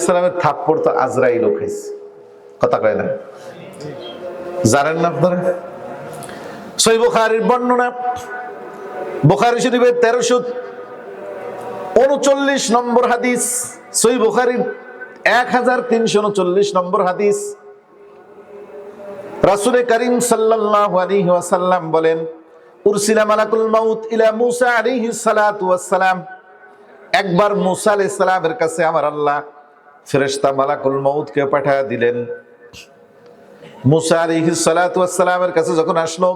ইসলামের থাপ্পড় তো আজরাইলও খাইছে। কথা কয় না? জানেন না আপনারা? সই বুখারির বর্ণনা, বুখারি শরীফের তেরোশো উনচল্লিশ নম্বর হাদিস, সই বুখারির এক হাজার তিনশো উনচল্লিশ নম্বর হাদিস। রাসুলে করিম সাল্লাল্লাহু আলাইহি ওয়াসাল্লাম বলেন, উরসিলা মালাকুল মাউত ইলা মুসা আলাইহি সালাতু ওয়াসসালাম একবার মুসা আলাইহিস সালামের কাছে আমার আল্লাহ ফেরেস্তা মালাকুল মৌদকে পাঠায় দিলেন। মুসা আলিহিসালামের কাছে যখন আসলো,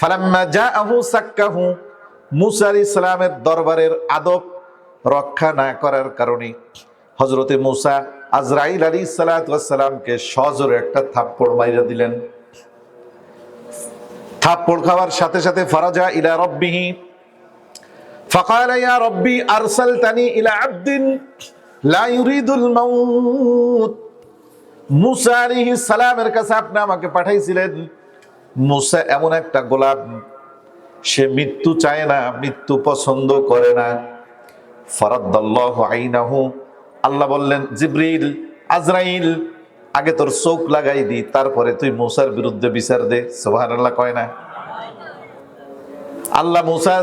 ফালাম্মা যা আহু সাক্কাহু, মুসা আলি ইসলামের দরবারের আদব রক্ষা না করার কারণে হজরতে মুসা আজরাইল আলি সালাতামকে সজরে একটা থাপ্পড় মাইরে দিলেন। থাপ্পড় খাওয়ার সাথে সাথে ফারাজা ইলা রব্বিহি, ফকাল ইয়া রব্বি আরসালতানি ইলা আব্দিন লা ইউরিদুল মাউত। মুসা আলাইহিস সালামের কাছে আপনি আমাকে পাঠাইছিলেন, মুসা এমন একটা গোলাপ, সে মৃত্যু চায় না, মৃত্যু পছন্দ করে না। ফরাদ্দাল্লাহু আইনাহু। আল্লাহ বললেন, জিব্রিল, আজরাইল, আগে তোর চোখ লাগাই দি, তারপরে তুই মুসার বিরুদ্ধে বিচার দে। সোহান আল্লাহ কয় না। আল্লাহ মুসা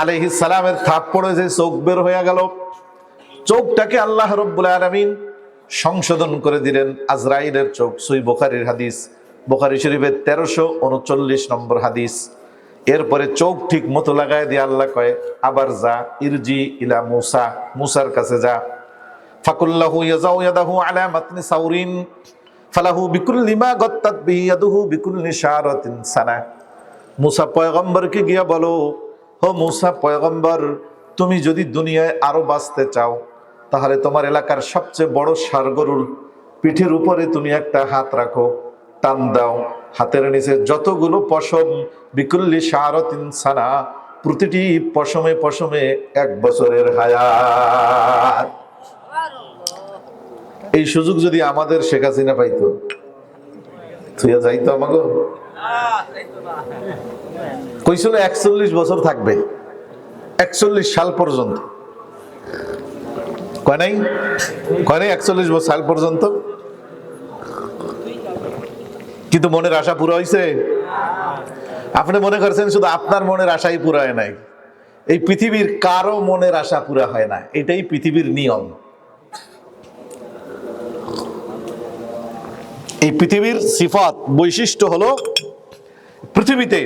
আলহিস সালামের থাপ পড়েছে চোখ বের হয়ে গেল। চোখটাকে আল্লাহ রব্বুল আলামিন সংশোধন করে দিলেন আজরাইলের চোখ, সুই বোখারির হাদিস, বোখারি শরীফের তেরোশো উনচল্লিশ নম্বর হাদিস। এরপরে চোখ ঠিক মতো লাগায় দিয়ে আল্লাহ কয়, আবার যা, ইরজি ইলা মুসা, মুসার কাছে যা। ফাকুল্লাহু ইয়াজাউ ইয়াদাহু আলা মাতনি সাউরিন, ফালাহু বিকুল্লি মা গত্তাত বিহি ইয়াদুহু বিকুল্লি শারাতিন সানা। মুসা পয়গম্বরকে গিয়া বলো, ও মুসা পয়গম্বর, তুমি যদি দুনিয়ায় আরও বাঁচতে চাও তাহলে তোমার এলাকার সবচেয়ে বড় সার গরুর পিঠের উপরে তুমি একটা হাত রাখো, টান দাও। হাতের নিচে যতগুলো পশম, বিকুল্লি সারতিন সানা, প্রতিটি পশমে পশমে এক বছরের হায়াত। এই সুযোগ যদি আমাদের শেখ হাসিনা পাইতো তুই যাইতো আমাকে কইছিল একচল্লিশ বছর থাকবে, একচল্লিশ সাল পর্যন্ত। কয় নাই? কয় নাই? একচল্লিশ সাল পর্যন্ত? কিন্তু মনের আশা পুরো হয়েছে আপনি মনে করছেন শুধু আপনার মনের আশাই পুরো হয় নাই। এই পৃথিবীর কারও মনের আশা পুরা হয় না। এটাই পৃথিবীর নিয়ম। এই পৃথিবীর সিফাত, বৈশিষ্ট্য হলো পৃথিবীতে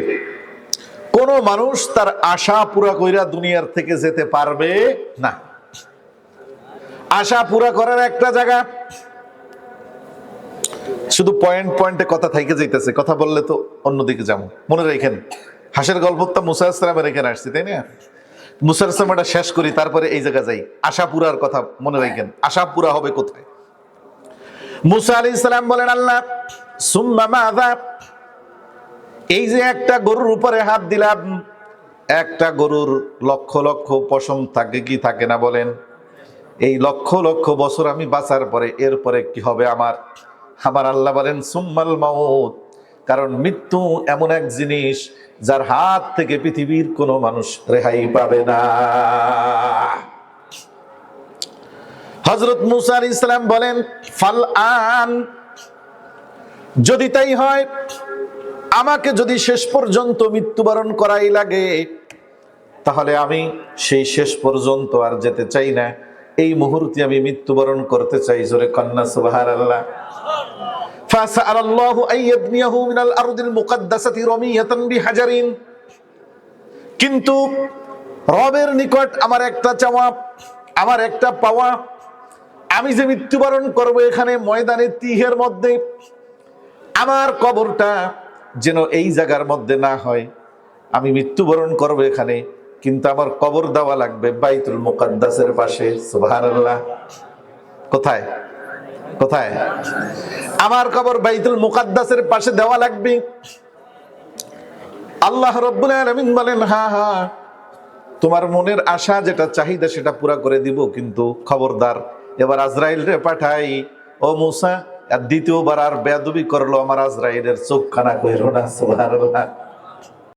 কোন মানুষ তার আশা পুরা কইরা দুনিয়ার থেকে যেতে পারবে না। আশা পুরা করার একটা জায়গা। শুধু পয়েন্ট পয়েন্টে কথা থাইকে যাইতেছে, কথা বললে তো অন্যদিকে যাব। মনে রাখেন হাসের গল্পটা মুসা ইসলামের এখানে আসছি, তাই না? মুসা ইসলাম এটা শেষ করি, তারপরে এই জায়গা যাই। আশা পুরার কথা মনে রাখেন আশা পুরা হবে কোথায়? মুসা আলী ইসলাম বলেন, আল্লাহ, সুম্মা মাযা? এই যে একটা গরুর উপরে হাত দিলাম, একটা গরুর লক্ষ লক্ষ পশম থাকে কি থাকে না বলেন। এই লক্ষ লক্ষ বছর আমি বাঁচার পরে এরপরে কি হবে আমার? আমার আল্লাহ বলেন, সুম্মাল মাউত। কারণ মৃত্যু এমন এক জিনিস যার হাত থেকে পৃথিবীর কোনো মানুষ রেহাই পাবে না। হজরত মুসার ইসলাম বলেন, ফাল আন। যদি তাই হয়, আমাকে যদি শেষ পর্যন্ত মৃত্যুবরণ করাই লাগে, তাহলে আমি সেই শেষ পর্যন্ত আর যেতে চাই না। এই মুহূর্তে আমি মৃত্যুবরণ করতে চাই জোরে কন্যা সুবাহার আল্লাহ فسأل الله أن يبنيه من الأرض المقدسة رمية بحجر কিন্তু রবের নিকট আমার একটা চাওয়া আমার একটা পাওয়া আমি যে মৃত্যুবরণ করব এখানে ময়দানে তিহের মধ্যে আমার কবরটা যেন এই জায়গার মধ্যে না হয় আমি মৃত্যুবরণ করব এখানে কিন্তু আমার কবর দেওয়া লাগবে বাইতুল মুকাদ্দাসের পাশে, সুবহানাল্লাহ। কোথায়? কোথায়? আমার কবর বাইতুল মুকাদ্দাসের পাশে দেওয়া লাগবে। আল্লাহ রব্বুল আলামিন বলেন হ্যাঁ হ্যাঁ তোমার মনের আশা যেটা চাহিদা সেটা পুরা করে দিব, কিন্তু খবরদার, এবার আজরাইল রে পাঠাই। ও মুসা, আর দ্বিতীয়বার আর বেয়াদবি করল আমার আজরাইলের চোখ খানা কইরো না, সুবহানাল্লাহ।